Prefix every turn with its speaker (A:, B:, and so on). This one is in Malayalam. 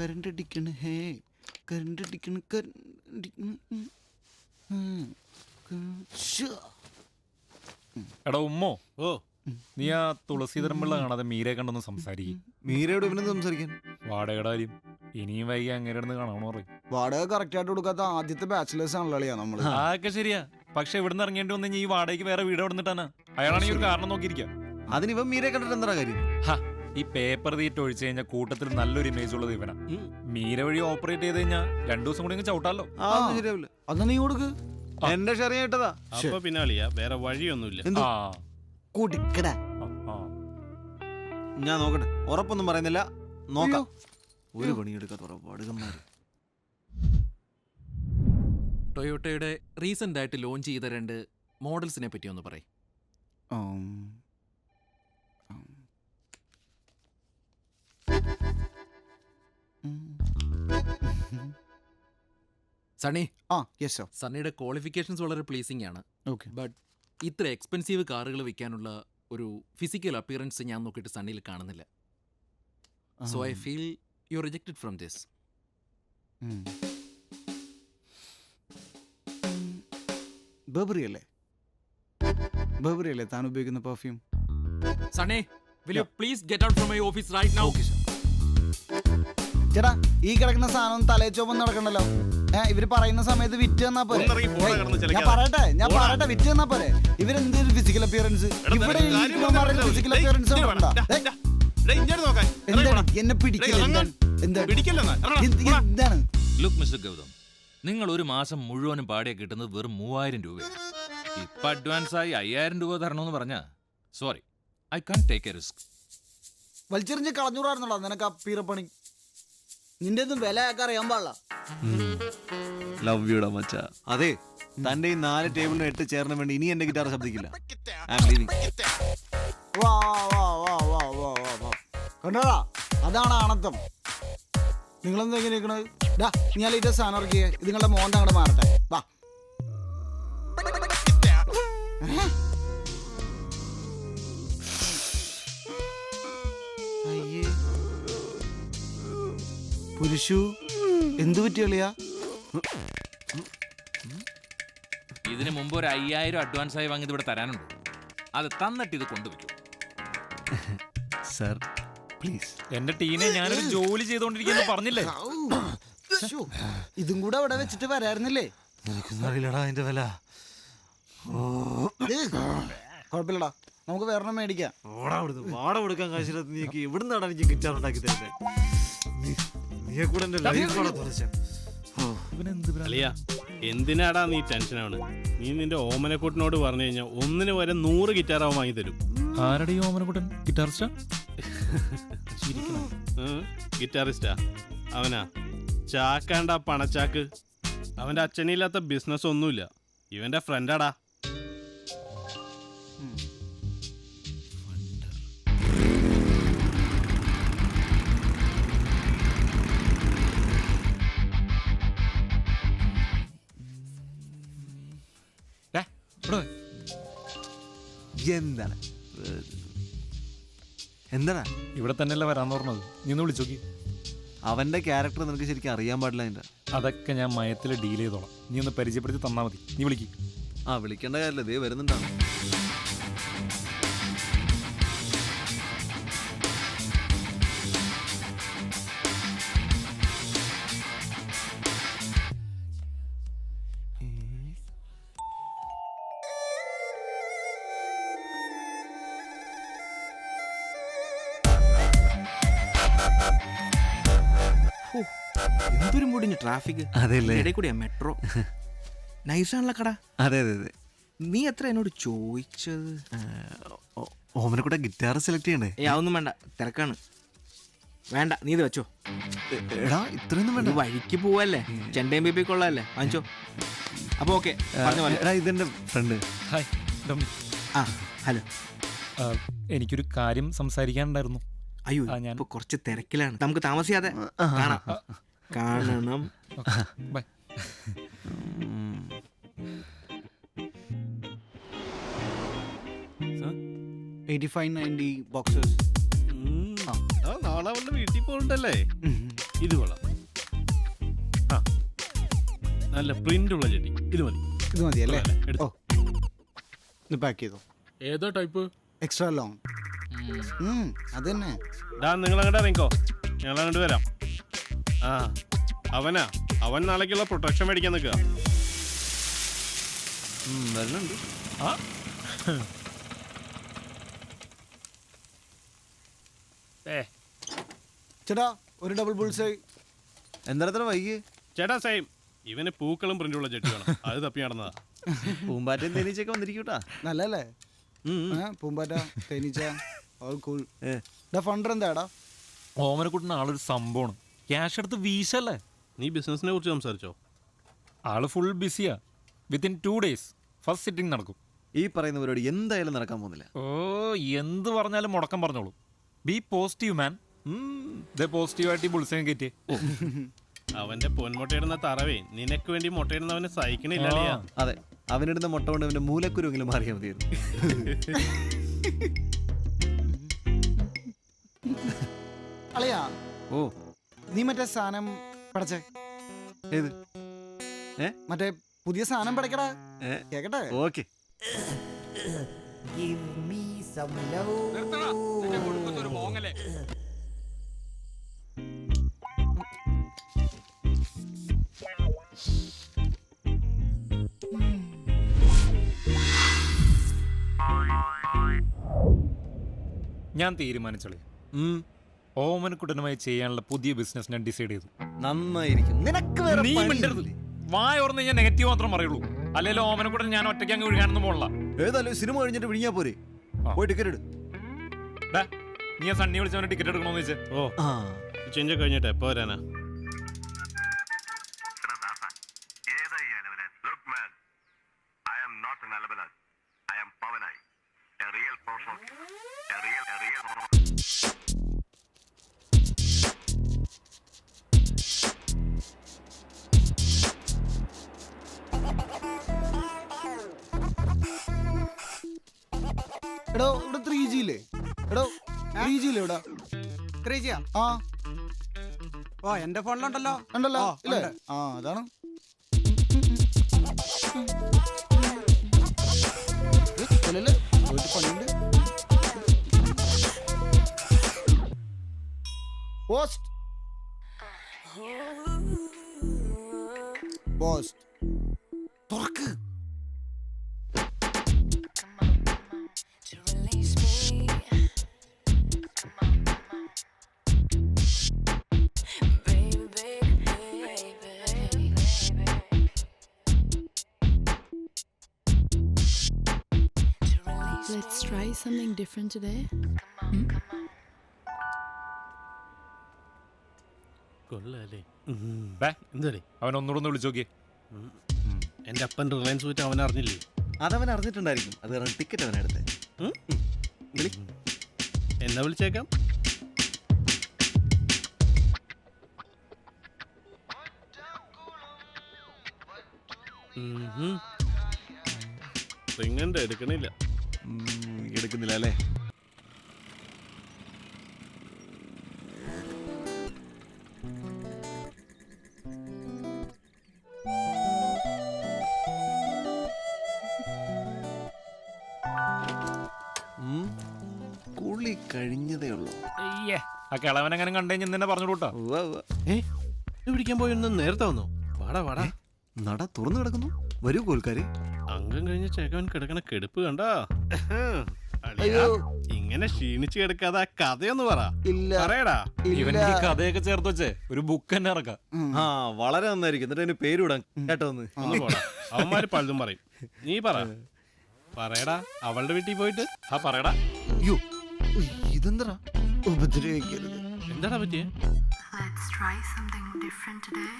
A: കരണ്ട് അടിക്കണ്. ഹേ കരണ്ട് അടിക്കണ്.
B: എടാ ഉമ്മോ?
C: ഓ.
B: നീ ആ തുളസീധരം പിള്ള കാണാതെ മീരെ കണ്ടൊന്ന് സംസാരിക്കും.
D: മീരയോട് ഇവനെന്ത് സംസാരിക്കാൻ?
B: വാടകയുടെ കാര്യം. ഇനിയും വൈകി അങ്ങനെ ഇരുന്ന് കാണാമെന്ന് പറയും.
A: വാടക കറക്റ്റ് ആയിട്ട് കൊടുക്കാത്ത ആദ്യത്തെ ബാച്ചിലേഴ്സ് ആണല്ലോ നമ്മൾ.
B: അതൊക്കെ ശരിയാ. പക്ഷെ ഇവിടുന്ന് ഇറങ്ങേണ്ടി വന്നു കഴിഞ്ഞാൽ ഈ വാടകയ്ക്ക് വേറെ വീട് എവിടെ നിന്നിട്ടാണ് അയാളാണെങ്കിൽ ഒരു കാരണം നോക്കിയിരിക്കാം.
D: അതിനിവൻ മീരെ മീരയെ കണ്ടിട്ട് എന്താ കാര്യം?
B: ഹ, ഈ പേപ്പർ തീറ്റ് ഒഴിച്ചു കഴിഞ്ഞാൽ കൂട്ടത്തിൽ നല്ലൊരു ഇമേജ് ഉള്ളത് ഇവനാ. മീര വഴി ഓപ്പറേറ്റ് ചെയ്ത് കഴിഞ്ഞാൽ രണ്ടു ദിവസം കൂടി അങ്ങ് ചവിട്ടാലോ?
D: ആ ഒന്നും ശരിയാവില്ല.
A: അന്ന് നീ കൊടുക്ക്.
D: എന്റെ ഷെറിയ കേട്ടതാ
C: അപ്പൊ പിന്നെ അളിയാ വേറെ വഴിയൊന്നുമില്ല.
D: എന്ത്?
B: ആ.
A: കൊടുക്കടാ
B: ആ, ആ.
D: ഞാൻ നോക്കട്ടെ. ഉറപ്പൊന്നും പറയുന്നില്ല. നോക്കാം. ഒരു പണിയെടുക്കാത്ത ഉറപ്പാടുകന്മാര്
E: ടൊയോട്ടയുടെ റീസെന്റ് ആയിട്ട് ലോഞ്ച് ചെയ്ത രണ്ട് മോഡൽസിനെ പറ്റി ഒന്ന് പറയും. സണ്ണി
A: ആ യെസ് സർ
E: സണ്ണിയുടെ ക്വാളിഫിക്കേഷൻസ് വളരെ പ്ലീസിംഗ് ആണ്.
A: ഓക്കെ
E: ബട്ട് ഇത്ര എക്സ്പെൻസീവ് കാറുകൾ വിൽക്കാനുള്ള ഒരു ഫിസിക്കൽ അപ്പിയറൻസ് ഞാൻ നോക്കിയിട്ട് സണ്ണിയിൽ കാണുന്നില്ല. So I feel you rejected from this
A: Burberry അല്ലേ? ബബറി അല്ലേ? താൻ ഉപയോഗിക്കുന്ന perfume
E: Sunny will you please get out from my office right now
A: ചേട്ടാ ഈ കിടക്കുന്ന സാധനം തലേ ചോപ്പം നടക്കണ്ടല്ലോ. ഏഹ് ഇവർ പറയുന്ന സമയത്ത് വിറ്റ് തന്നാ പോലെ
C: ഒന്നിറങ്ങി പോടാ കിടന്ന്
A: ഞാൻ
C: ചിലക്കാതെ.
A: പറയട്ടെ ഞാൻ
C: പോടാ.
A: പറയട്ടെ വിറ്റ് തന്നാ പോലെ ഇവരെന്ത് ഫിസിക്കൽ അപ്പിയറൻസ്
C: എടാ,
A: ഇവിടെ
C: നിനക്ക് കാര്യം പറഞ്ഞാ
A: ഫിസിക്കൽ
C: ഡേയ്,
A: അപ്പിയറൻസ്
C: ഇങ്ങോട്ട് വാ, ഡാ, ഡാ, ഡേയ്, ഇങ്ങോട്ട് നോക്കാൻ. ഇറങ്ങി
A: എന്താണ്?
C: പോടാ.
A: എന്നെ പിടിക്കില്ല
C: ഡേയ്,
A: എന്താണ്? എന്താണ്?
C: പിടിക്കല്ലെന്നാ. ഇറങ്ങടാ,
A: എന്ത്-
C: പോടാ.
A: എന്താണ്?
F: Look mister Gautam. നിങ്ങൾ ഒരു മാസം മുഴുവനും പാടിയ കിട്ടുന്നത് വെറും മൂവായിരം രൂപയാണ്. ഇപ്പൊ അഡ്വാൻസ് ആയി അയ്യായിരം രൂപ തരണമെന്ന് പറഞ്ഞാ sorry I can take a risk
A: വലിച്ചെറിഞ്ഞ് കളഞ്ഞൂടായിരുന്നല്ലോ നിനക്ക് ആ പീറപ്പണി നിന്റെ ഒന്നും വില ഒക്കെ അറിയാൻ പാടില്ല.
D: ലവ് യുടാ മച്ച. അതെ തന്റെ ഈ നാല് ടേബിളിനും എട്ട് ചേർന്ന് വേണ്ടി ഇനി എന്റെ ഗിറ്റാർ ശബ്ദിക്കില്ല. ആം ലീവിംഗ്
A: വാ വാ വാ വാ വാ വാ വാ. കണ്ടോടാ? അതാണ് ആണത്തം. നിങ്ങളെന്താ ഇങ്ങനെ ഇരിക്കണത്? ഡാ ഞാൻ ഇത് സാധനം ഇറക്കിയേ. ഇത് നിങ്ങളുടെ മോന്ത അങ്ങോട്ട് മാറട്ടെ. വാ. പുരുഷു എന്തു പറ്റിയളിയാ
F: ഇതിന് മുമ്പ് ഒരു അയ്യായിരം അഡ്വാൻസ് ആയി വാങ്ങിയത് ഇവിടെ തരാനുണ്ട്. അത് തന്നിട്ട് ഇത് കൊണ്ടുവയ്ക്കും.
D: Sir please.
B: എന്റെ ടീമിനെ ഞാനൊരു ജോലി ചെയ്തോണ്ടിരിക്കുന്നു പറഞ്ഞില്ലേ?
A: ശ്ശോ, ഇതും കൂടെ അവിടെ വെച്ചിട്ട് വരായിരുന്നില്ലേ?
D: നിനക്കൊന്നും അറിയില്ലടാ അതിന്റെ വില.
A: കുഴപ്പമില്ലടാ. നമുക്ക് വേറെ മേടിക്കാം.
D: ഓടാ അവിടുന്ന് വാട കൊടുക്കാൻ കാശില്ലാത്ത നീക്കി എവിടുന്നാടാ നട എനിക്ക് ഗിറ്റാർ ഉണ്ടാക്കി തരുന്നത് നീയെ കൂടെ എന്റെ ലൈഫ് കൂടെ തുറച്ച
C: അളിയാ എന്തിനാടാ നീ ടെൻഷനാണ്? നീ നിന്റെ ഓമനക്കൂട്ടിനോട് പറഞ്ഞു കഴിഞ്ഞാൽ ഒന്നിന് വരെ നൂറ് ഗിറ്റാറാവും വാങ്ങി തരും.
B: ആരുടെ ഈ ഓമനക്കുട്ടൻ? ഗിറ്റാറിസ്റ്റാ
C: ഗിറ്റാറിസ്റ്റാ അവനാ. ചാക്കാണ്ട പണച്ചാക്ക്. അവന്റെ അച്ഛനില്ലാത്ത ബിസിനസ് ഒന്നുമില്ല. ഇവന്റെ ഫ്രണ്ടാടാ
D: എന്താണ്? എന്താണ്?
B: ഇവിടെ തന്നെയല്ല വരാന്ന് പറഞ്ഞത്. നീ ഒന്ന് വിളിച്ചോക്കി.
D: അവന്റെ ക്യാരക്ടർ നിനക്ക് ശരിക്കും അറിയാൻ പാടില്ല അതിന്റെ
B: അതൊക്കെ ഞാൻ മയത്തിൽ ഡീൽ ചെയ്തോളാം. നീ ഒന്ന് പരിചയപ്പെടുത്തി തന്നാ മതി. നീ വിളിക്ക്.
D: ആ വിളിക്കേണ്ട കാര്യമില്ല. ദേ വരുന്നുണ്ടാണ്
G: എന്തൊരു മുടിഞ്ഞു ട്രാഫിക്
D: അതെല്ലേ?
G: ഇടയിൽ കൂടിയാ മെട്രോ നൈസാണല്ലോ കട.
D: അതെ അതെ അതെ.
G: നീ എത്ര എന്നോട് ചോദിച്ചത്?
D: ഓമനെ ഗിറ്റാർ സെലക്ട് ചെയ്യണ്ടേ?
G: ഏ അതൊന്നും വേണ്ട. തിരക്കാണ്. വേണ്ട നീ ഇത് വെച്ചോ.
D: എടാ ഇത്രയൊന്നും വേണ്ട.
G: വഴിക്ക് പോവല്ലേ? ചെണ്ടയും ബേബി കൊള്ളാല്ലേ വാങ്ങിച്ചോ. അപ്പൊ ഓക്കെ പറഞ്ഞ
D: എടാ ഇതെന്റെ ഫ്രണ്ട്
B: ഹായ്.
G: ആ ഹലോ
B: എനിക്കൊരു കാര്യം സംസാരിക്കാനുണ്ടായിരുന്നു.
G: അയ്യോ
B: ഞാൻ-
G: ഇപ്പൊ കുറച്ച് തിരക്കിലാണ്. നമുക്ക് താമസിയാതെ കാണാം. കാണണം.
B: Bye.
A: Eighty five ninety boxers
C: നാളെ അവളുടെ വീട്ടിൽ പോകണ്ടല്ലേ? ഇത് കൊള്ളാം. ആ നല്ല പ്രിന്റ് ഉള്ള ചെടി. ഇത് മതി.
A: ഇത് മതി അല്ലേ ഓ. ഇത് പാക്ക് ചെയ്തോ?
C: ഏതോ ടൈപ്പ്
A: എക്സ്ട്രാ ലോങ് അത് തന്നെ
C: ഡാ നിങ്ങൾ അങ്ങോട്ട് ഇറങ്ങിക്കോ. ഞങ്ങൾ അങ്ങോട്ട് വരാം. ആ അവനാ. അവൻ നാളേക്കുള്ള പ്രൊട്ടക്ഷൻ മേടിക്കാൻ നിൽക്കുക.
D: ഉം, വരുന്നുണ്ട്.
A: ചേട്ടാ ഒരു ഡബിൾ ബുൾസായി
D: എന്താ വൈകി?
C: ചേട്ടാ സെയിം ഇവന് പൂക്കളും പ്രിന്റുള്ള ചെട്ടി വേണം. അത് തപ്പി നടന്നതാ.
D: പൂമ്പാറ്റയും തേനീച്ചയൊക്കെ വന്നിരിക്കൂട്ടാ.
A: നല്ലല്ലേ. ഏ, പൂമ്പാറ്റ തേനീച്ച. കൂൾ
D: ഏ.
A: ഡാ ഫണ്ട് എന്താടാ?
B: ഓമനക്കുട്ടൻ ആളൊരു സംഭവമാണ്. ക്യാഷ് എടുത്ത് വീശല്ലേ
C: നീ ബിസിനസിനെ കുറിച്ച് സംസാരിച്ചോ?
B: ആൾ full ബിസിയാ within two days first sitting നടക്കും.
D: ഈ പറയുന്ന പരിപാടി എന്തായാലും നടക്കാൻ പോകുന്നില്ല.
B: ഓ എന്ത് പറഞ്ഞാലും മുടക്കം പറഞ്ഞോളൂ. ബി പോസിറ്റീവ് മാൻ പോസിറ്റീവായിട്ട് ഈ ബുൾസയും കയറ്റി.
C: അവന്റെ പൊന്മുട്ടയിടുന്ന തറവേ നിനക്ക് വേണ്ടി മുട്ടയിടുന്നവനെ സഹിക്കണില്ല
D: അതെ. അവനിടുന്ന മുട്ട കൊണ്ട് അവന്റെ മൂലക്കുരുവെങ്കിലും മാറിയാൽ മതിയായിരുന്നു.
A: അളിയാ
D: ഓ.
A: നീ മറ്റേ സാധനം പടച്ചേ.
D: ഏത്?
A: മറ്റേ പുതിയ സാധനം പടക്കടാ
D: ഏ?
A: കേക്കട്ടെ?
D: Okay.
H: Give me some love.
B: ഞാൻ തീരുമാനിച്ചോളി. ഓമനക്കുട്ടനുമായി ചെയ്യാനുള്ള പുതിയ ബിസിനസ് ഞാൻ ഡിസൈഡ് ചെയ്തു.
D: നന്നായിരിക്കും. നിനക്ക് വേറെ
B: നീ
D: പണിയില്ലേ?
B: മിണ്ടരുത്. വായ ഓർന്ന് ഞാൻ നെഗറ്റീവ് മാത്രം പറയുള്ളൂ. അല്ലെങ്കിൽ ഓമനക്കുട്ടൻ ഞാൻ ഒറ്റയ്ക്ക് അങ്ങ് വിഴുകാനൊന്നും പോകണ
D: ഏതായാലും സിനിമ കഴിഞ്ഞിട്ട് വിഴിഞ്ഞാ പോരെ?
B: ആ.
D: പോയി ടിക്കറ്റ് എടു
B: ഡാ, നീ ആ സണ്ണി വിളിച്ചവനെ ടിക്കറ്റ് എടുക്കണോന്ന് വെച്ചേ
C: ഓ.
D: ആ.
C: ചേഞ്ച് കഴിഞ്ഞിട്ട് എപ്പോ വരാനാ?
I: Look, man, I am not an Alabalan. I am Pavanai, a real a real, a real.
A: എടോ ഇവിടെ ത്രീ ജി ഇല്ലേ? എടോ ത്രീ ജി ഇല്ലേ ഇവിടെ?
J: ത്രീ ജിയാ
A: ആ?
J: ഓ എന്റെ ഫോണിലുണ്ടല്ലോ.
A: ഉണ്ടല്ലോ
J: ഓ,
A: ഇല്ലേ?
J: ഉണ്ട്.
A: ആ അതാണ്. ഏ, ചെല്ലല്ലേ? പോയിട്ട് പണിയുണ്ട്. പോസ്റ്റ് പോസ്റ്റ് തുറക്ക്.
K: Let's try something different today.
C: കൊള്ളാല്ലേ
B: ബേ. അവൻ ഒന്നുകൂടെ വിളിച്ചു നോക്കിയേ.
C: എന്റെ അപ്പൻ റിലയൻസ് പോയിട്ട് അവൻ അറിഞ്ഞില്ലേ?
D: അതവൻ അറിഞ്ഞിട്ടുണ്ടായിരിക്കും. അത് കാരണം ടിക്കറ്റ് അവൻ എടുത്തേ.
C: ഉം? എന്നെ വിളിച്ചേക്കാം? റിങ്ങണ്ട് എടുക്കണില്ല.
D: എടുക്കുന്നില്ല അല്ലേ. കുളി കഴിഞ്ഞതേ ഉള്ളൂ.
B: അയ്യേ ആ കിളവൻ അങ്ങനെ കണ്ടു കഴിഞ്ഞാൽ നിന്നെ പറഞ്ഞു കൂട്ടാ
D: ഉവ്വ, ഉവ്വ.
C: ഏ ഇത് പിടിക്കാൻ പോയൊന്ന് നേരത്തെ വന്നോ? വാടാ വാടാ.
D: നട തുറന്നു കിടക്കുന്നു. വരൂ കോൽക്കാരെ.
C: അംഗം കഴിഞ്ഞ ചേക്കവൻ കിടക്കണ കെടുപ്പ് കണ്ടോ?
A: അയ്യോ.
C: ഇങ്ങനെ ക്ഷീണിച്ച് കിടക്കാതെ ആ കഥയൊന്ന് പറ.
A: ഇല്ല.
C: പറയടാ.
B: ഇവൻ
A: ഇല്ല
B: ഈ കഥയൊക്കെ ചേർത്ത് വെച്ചേ ഒരു ബുക്ക് തന്നെ ഇറക്കാം.
D: ആ വളരെ നന്നായിരിക്കും. എന്നിട്ട് അതിന് പേരിടാൻ കേട്ടോ ഒന്ന്
C: ഒന്ന് പോടാ. അവന്മാര് പലതും പറയും. നീ പറ. പറയടാ അവളുടെ വീട്ടിൽ പോയിട്ട്?
B: ആ പറയടാ.
D: അയ്യോ ഇതെന്തടാ?
A: ഉപദ്രവിക്കരുത്.
C: എന്താടാ പറ്റിയേ?
L: Let's try something different today.